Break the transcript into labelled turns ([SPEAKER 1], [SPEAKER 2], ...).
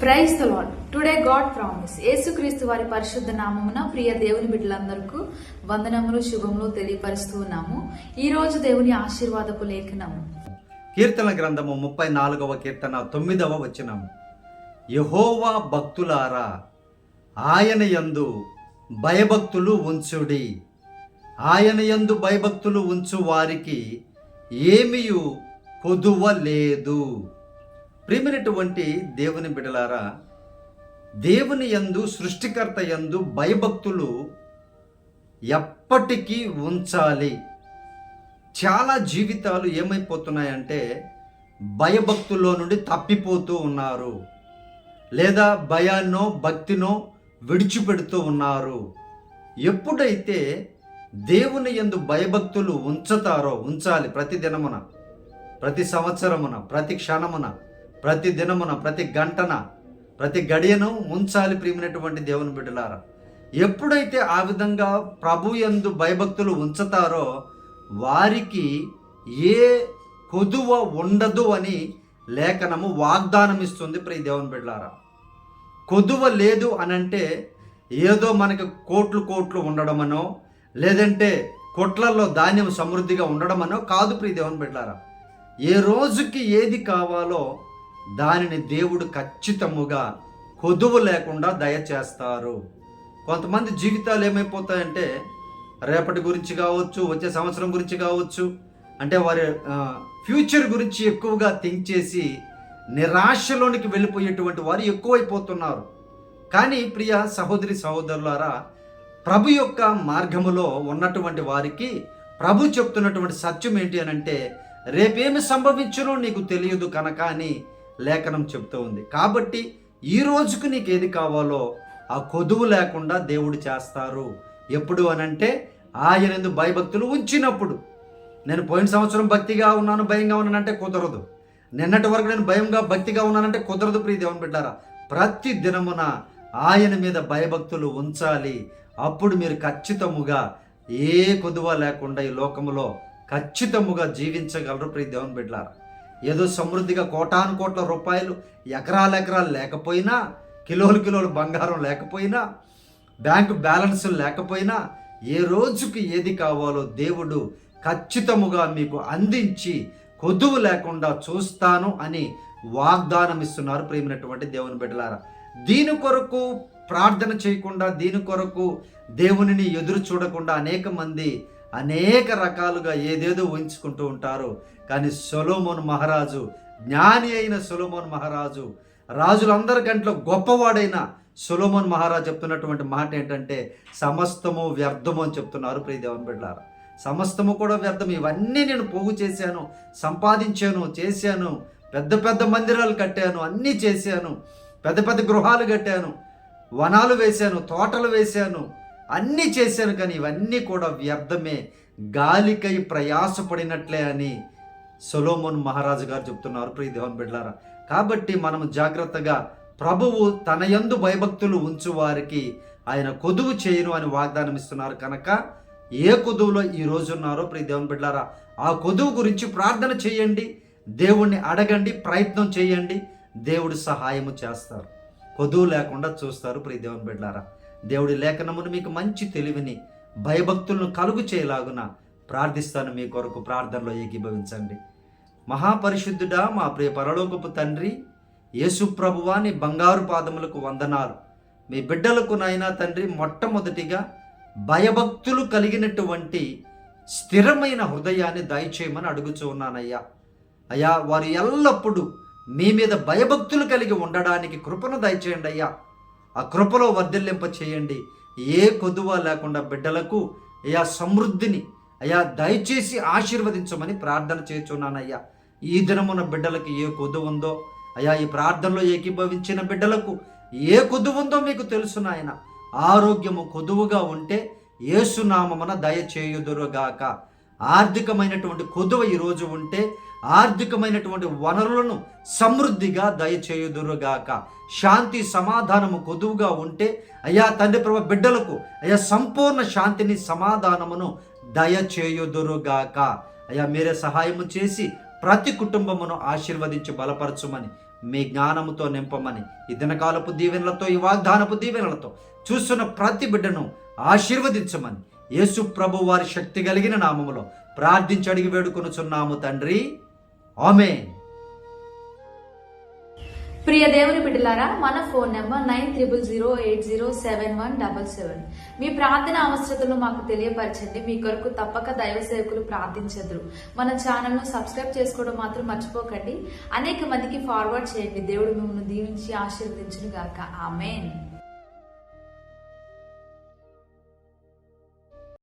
[SPEAKER 1] Praise the Lord today God promise Yesukristu వారి పరిశుద్ధ నామమున ప్రియ దేవుని బిడ్డలందరికీ వందనములు శుభములు తెలియపరుస్తూ ఉన్నాము. ఈ రోజు దేవుని ఆశీర్వాదపు లేఖనము.
[SPEAKER 2] కీర్తన గ్రంథము ముప్పై నాలుగవ కీర్తన తొమ్మిదవ వచనము. యహోవా భక్తులారా ఆయన యందు భయభక్తులు ఉంచుడి. ఆయన యందు భయభక్తులు ఉంచు వారికి ఏమియు కొదువ లేదు ప్రియమైనటువంటి దేవుని బిడలారా దేవుని యందు సృష్టికర్త యందు భయభక్తులు ఎప్పటికీ ఉంచాలి. చాలా జీవితాలు ఏమైపోతున్నాయంటే భయభక్తుల్లో నుండి తప్పిపోతూ ఉన్నారు. లేదా భయాన్నో భక్తినో విడిచిపెడుతూ ఉన్నారు. ఎప్పుడైతే దేవుని యందు భయభక్తులు ఉంచుతారో ఉంచాలి ప్రతి దినమున ప్రతి సంవత్సరమున ప్రతి క్షణమున ప్రతి దినమున ప్రతి గంటన ప్రతి గడియను ముంచాలి ప్రియమైనటువంటి దేవుని బిడ్డలారా. ఎప్పుడైతే ఆ విధంగా ప్రభు ఎందు భయభక్తులు ఉంచుతారో వారికి ఏ కొదువ ఉండదు అని లేఖనము వాగ్దానం ఇస్తుంది ప్రియ దేవుని బిడ్డలారా. కొదువ లేదు అనంటే ఏదో మనకి కోట్లు కోట్లు ఉండడమనో లేదంటే కొట్లల్లో ధాన్యం సమృద్ధిగా ఉండడమనో కాదు ప్రియ దేవుని బిడ్డలారా. ఏ రోజుకి ఏది కావాలో దానిని దేవుడు ఖచ్చితముగా కొదువు లేకుండా దయచేస్తారు. కొంతమంది జీవితాలు ఏమైపోతాయంటే రేపటి గురించి కావచ్చు వచ్చే సంవత్సరం గురించి కావచ్చు అంటే వారి ఫ్యూచర్ గురించి ఎక్కువగా థింక్ చేసి నిరాశలోనికి వెళ్ళిపోయేటువంటి వారు ఎక్కువైపోతున్నారు. కానీ ప్రియ సహోదరి సహోదరులారా ప్రభు యొక్క మార్గములో ఉన్నటువంటి వారికి ప్రభు చెప్తున్నటువంటి సత్యం ఏంటి అని అంటే రేపేమి సంభవించునో నీకు తెలియదు కనుక అని లేఖనం చెప్తూ ఉంది. కాబట్టి ఈ రోజుకు నీకు ఏది కావాలో ఆ కొదువు లేకుండా దేవుడు చేస్తారు. ఎప్పుడు అనంటే ఆయన ఎందు భయభక్తులు ఉంచినప్పుడు. నేను పోయిన సంవత్సరం భక్తిగా ఉన్నాను భయంగా ఉన్నానంటే కుదరదు. నిన్నటి వరకు నేను భయంగా భక్తిగా ఉన్నానంటే కుదరదు ప్రియ దేవుని బిడ్డారా. ప్రతి దినమున ఆయన మీద భయభక్తులు ఉంచాలి. అప్పుడు మీరు ఖచ్చితముగా ఏ కొదువ లేకుండా ఈ లోకములో ఖచ్చితముగా జీవించగలరు ప్రియ దేవుని బిడ్డారా. ఏదో సమృద్ధిగా కోటాను కోట్ల రూపాయలు ఎకరాల ఎకరాలు లేకపోయినా కిలోలు కిలోలు బంగారం లేకపోయినా బ్యాంకు బ్యాలెన్స్ లేకపోయినా ఏ రోజుకి ఏది కావాలో దేవుడు ఖచ్చితముగా మీకు అందించి కొదువు లేకుండా చూస్తాను అని వాగ్దానం ఇస్తున్నారు ప్రేమినటువంటి దేవుని బిడ్డలారా. దీని కొరకు ప్రార్థన చేయకుండా దీని కొరకు దేవునిని ఎదురు చూడకుండా అనేక మంది అనేక రకాలుగా ఏదేదో ఊహించుకుంటూ ఉంటారు. కానీ సొలోమోన్ మహారాజు జ్ఞాని అయిన సొలోమోన్ మహారాజు రాజులందరికంట్లో గొప్పవాడైన సొలోమోన్ మహారాజు చెప్తున్నటువంటి మాట ఏంటంటే సమస్తము వ్యర్థము అని చెప్తున్నారు ప్రియదేవన్ బిడ్డారా సమస్తము కూడా వ్యర్థం. ఇవన్నీ నేను పోగు చేశాను సంపాదించాను చేశాను పెద్ద పెద్ద మందిరాలు కట్టాను అన్నీ చేశాను పెద్ద పెద్ద గృహాలు కట్టాను వనాలు వేశాను తోటలు వేశాను అన్నీ చేశాను కానీ ఇవన్నీ కూడా వ్యర్థమే. గాలికై ప్రయాసపడినట్లే అని సొలోమోన్ మహారాజు గారు చెప్తున్నారు ప్రియ దేవన్ బిడ్లారా కాబట్టి మనం జాగ్రత్తగా ప్రభువు తన యందు భయభక్తులు ఉంచు వారికి ఆయన కొదువు చేయను అని వాగ్దానం ఇస్తున్నారు కనుక ఏ కొదువులో ఈ రోజు ఉన్నారో ప్రియ దేవుని బిడ్డారా ఆ కొదువు గురించి ప్రార్థన చేయండి దేవుణ్ణి అడగండి ప్రయత్నం చేయండి దేవుడు సహాయము చేస్తారు. కొదువు లేకుండా చూస్తారు ప్రియ దేవుని బిడ్డారా దేవుడి లేఖనమును మీకు మంచి తెలివిని భయభక్తులను కలుగు చేయలాగున ప్రార్థిస్తాను మీ కొరకు ప్రార్థనలో ఏకీభవించండి. మహాపరిశుద్ధుడా మా ప్రియ పరలోకపు తండ్రి యేసు ప్రభువాని బంగారు పాదములకు వందనాలు. మీ బిడ్డలకు నైనా తండ్రి మొట్టమొదటిగా భయభక్తులు కలిగినటువంటి స్థిరమైన హృదయాన్ని దయచేయమని అడుగుచూ ఉన్నానయ్యా. అయ్యా వారు ఎల్లప్పుడూ మీ మీద భయభక్తులు కలిగి ఉండడానికి కృపను దయచేయండి అయ్యా. ఆ కృపలో వర్ధిల్లింప చేయండి. ఏ కొదువ లేకుండా బిడ్డలకు అయ్యా సమృద్ధిని అయా దయచేసి ఆశీర్వదించమని ప్రార్థన చేస్తున్నానయ్యా. ఈ దినమున బిడ్డలకు ఏ కొదువు ఉందో అయ్యా ఈ ప్రార్థనలో ఏకీభవించిన బిడ్డలకు ఏ కొదువు ఉందో మీకు తెలుసు నాయన. ఆరోగ్యము కొదువుగా ఉంటే ఏసునామమున దయచేయుదురుగాక. ఆర్థికమైనటువంటి కొదువ ఈరోజు ఉంటే ఆర్థికమైనటువంటి వనరులను సమృద్ధిగా దయచేయుదురుగాక. శాంతి సమాధానము కొదువుగా ఉంటే అయ్యా తండ్రి ప్రభు బిడ్డలకు అయ్యా సంపూర్ణ శాంతిని సమాధానమును దయచేయుదురుగాక. అయ్యా మీరే సహాయము చేసి ప్రతి కుటుంబమును ఆశీర్వదించి బలపరచుమని మీ జ్ఞానముతో నింపమని ఈ దినకాలపు దీవెనలతో ఈ వాగ్దానపు దీవెనలతో చూస్తున్న ప్రతి బిడ్డను ఆశీర్వదించమని యేసు ప్రభు వారి శక్తి కలిగిన నామములో ప్రార్థించి అడిగి వేడుకొనుచున్నాము తండ్రి. ఆమె
[SPEAKER 1] ప్రియ దేవుని బిడ్డలారా మన phone number nine triple zero eight zero seven one double seven. మీ ప్రార్థన అవసరతలు మాకు తెలియపరచండి. మీ కొరకు తప్పక దైవ సేవకులు ప్రార్థించదురు. మన ఛానల్ను సబ్స్క్రైబ్ చేసుకోవడం మాత్రం మర్చిపోకండి. అనేక మందికి ఫార్వర్డ్ చేయండి. దేవుడు మిమ్మల్ని దీవించి ఆశీర్వదించును గాక ఆమెన్.